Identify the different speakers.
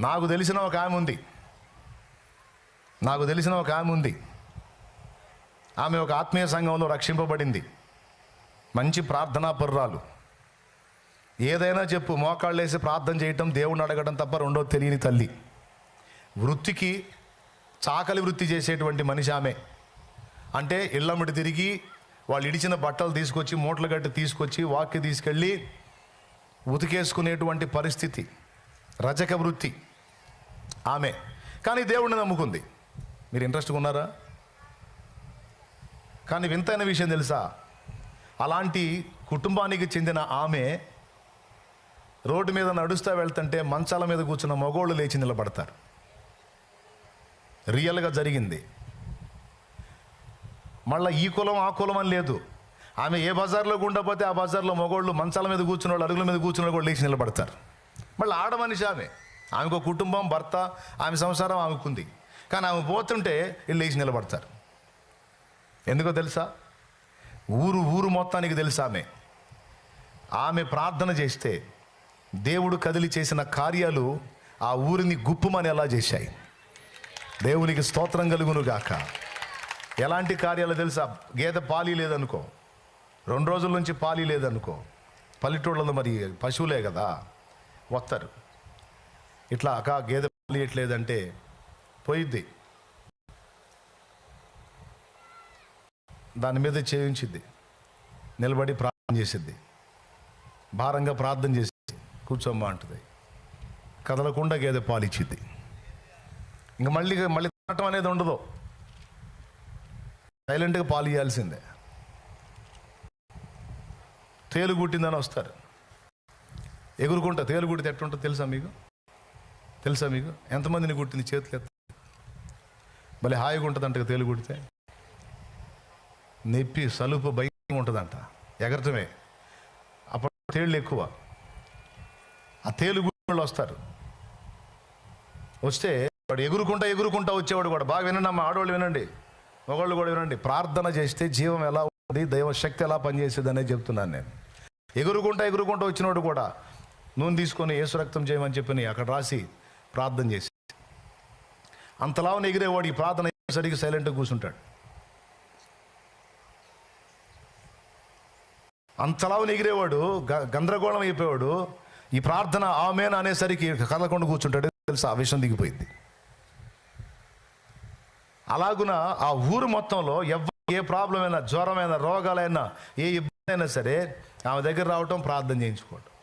Speaker 1: నాకు తెలిసిన ఒక ఆమె ఉంది. నాకు తెలిసిన ఒక ఆమె ఉంది. ఆమె ఒక ఆత్మీయ సంఘంలో రక్షింపబడింది. మంచి ప్రార్థనా పర్రాలు ఏదైనా చెప్పు మోకాళ్ళు వేసి ప్రార్థన చేయటం దేవుణ్ణి అడగడం తప్ప రెండో తెలియని తల్లి. వృత్తికి చాకలి వృత్తి చేసేటువంటి మనిషి ఆమె. అంటే ఇళ్ళమ్మటి తిరిగి వాళ్ళు ఇడిచిన బట్టలు తీసుకొచ్చి మూటలు గట్టి తీసుకొచ్చి వాక్కి తీసుకెళ్ళి ఉతికేసుకునేటువంటి పరిస్థితి. రజక వృత్తి ఆమె. కానీ దేవుణ్ణి నమ్ముకుంది. మీరు ఇంట్రెస్ట్గా ఉన్నారా? కానీ వింతైన విషయం తెలుసా? అలాంటి కుటుంబానికి చెందిన ఆమె రోడ్డు మీద నడుస్తూ వెళ్తుంటే మంచాల మీద కూర్చున్న మగోళ్ళు లేచి నిలబడతారు. రియల్గా జరిగింది. మళ్ళీ ఈ కులం ఆ కులం అని లేదు. ఆమె ఏ బజార్లో గుండా పోతే ఆ బజార్లో మగోళ్ళు మంచాల మీద కూర్చున్న వాళ్ళు అరుగుల మీద కూర్చున్న వాళ్ళు కూడా లేచి నిలబడతారు. మళ్ళీ ఆడమనిషి ఆమె. ఆమెకు ఒక కుటుంబం భర్త ఆమె సంసారం ఆమెకుంది. కానీ ఆమె పోతుంటే వీళ్ళు లేచి నిలబడతారు. ఎందుకో తెలుసా? ఊరు ఊరు మొత్తానికి తెలుసా ఆమె? ఆమె ప్రార్థన చేస్తే దేవుడు కదిలి చేసిన కార్యాలు ఆ ఊరిని గుప్పమని ఎలా చేశాయి? దేవునికి స్తోత్రం కలుగును గాక. ఎలాంటి కార్యాలు తెలుసా? గేదె పాలి లేదనుకో. రెండు రోజుల నుంచి పాలి లేదనుకో. పల్లెటూళ్ళలో మరి పశువులే కదా. వస్తారు ఇట్లా అకా గేదె ఇట్లేదంటే పోయిద్ది. దాని మీద చేయించిద్ది. నిలబడి ప్రార్థన చేసిద్ది. భారంగా ప్రార్థన చేసి కూర్చోమ్మా అంటుంది. కదలకుండా గేదె పాలు ఇచ్చిద్ది ఇంక మళ్ళీ మళ్ళీ తినటం అనేది ఉండదు. సైలెంట్గా పాలు ఇవ్వాల్సిందే తేలు కుట్టిందని వస్తారు. ఎగురుకుంటా తేలు కుట్టితే ఎట్టుంటుందో తెలుసా మీకు? తెలుసా మీకు? ఎంతమందిని కుట్టింది చేతులు ఎత్త? భలే హాయిగా ఉంటుందంట తేలు కుడితే నొప్పి సలుపు భయం ఉంటుందంట. ఎగరటమే. అప్పుడు తేళ్ళు ఎక్కువ. ఆ తేలు గుళ్ళు వస్తారు. వస్తే వాడు ఎగురుకుంటా ఎగురుకుంటా వచ్చేవాడు కూడా. బాగా వినండి అమ్మ ఆడవాళ్ళు వినండి. మగవాళ్ళు కూడా వినండి. ప్రార్థన చేస్తే జీవం ఎలా ఉంది దైవ శక్తి ఎలా పనిచేసేది అనేది చెప్తున్నాను నేను. ఎగురుకుంటా ఎగురుకుంటా వచ్చినవాడు కూడా నూనె తీసుకొని ఏసు రక్తం చేయమని చెప్పి అక్కడ రాసి ప్రార్థన చేసి. అంతలా ఎగిరేవాడు ఈ ప్రార్థన సరిగ్గా సైలెంట్గా కూర్చుంటాడు. అంతలావుని ఎగిరేవాడు గందరగోళం అయిపోయాడు ఈ ప్రార్థన ఆమెన్ అనేసరికి కదలకుండా కూర్చుంటాడు. తెలుసు? ఆ విషయం దిగిపోయింది. అలాగున ఆ ఊరు మొత్తంలో ఎవ్వ ఏ ప్రాబ్లం అయినా జ్వరమైనా రోగాలైనా ఏ ఇబ్బంది అయినా సరే ఆమె దగ్గర రావటం ప్రార్థన చేయించుకోవటం.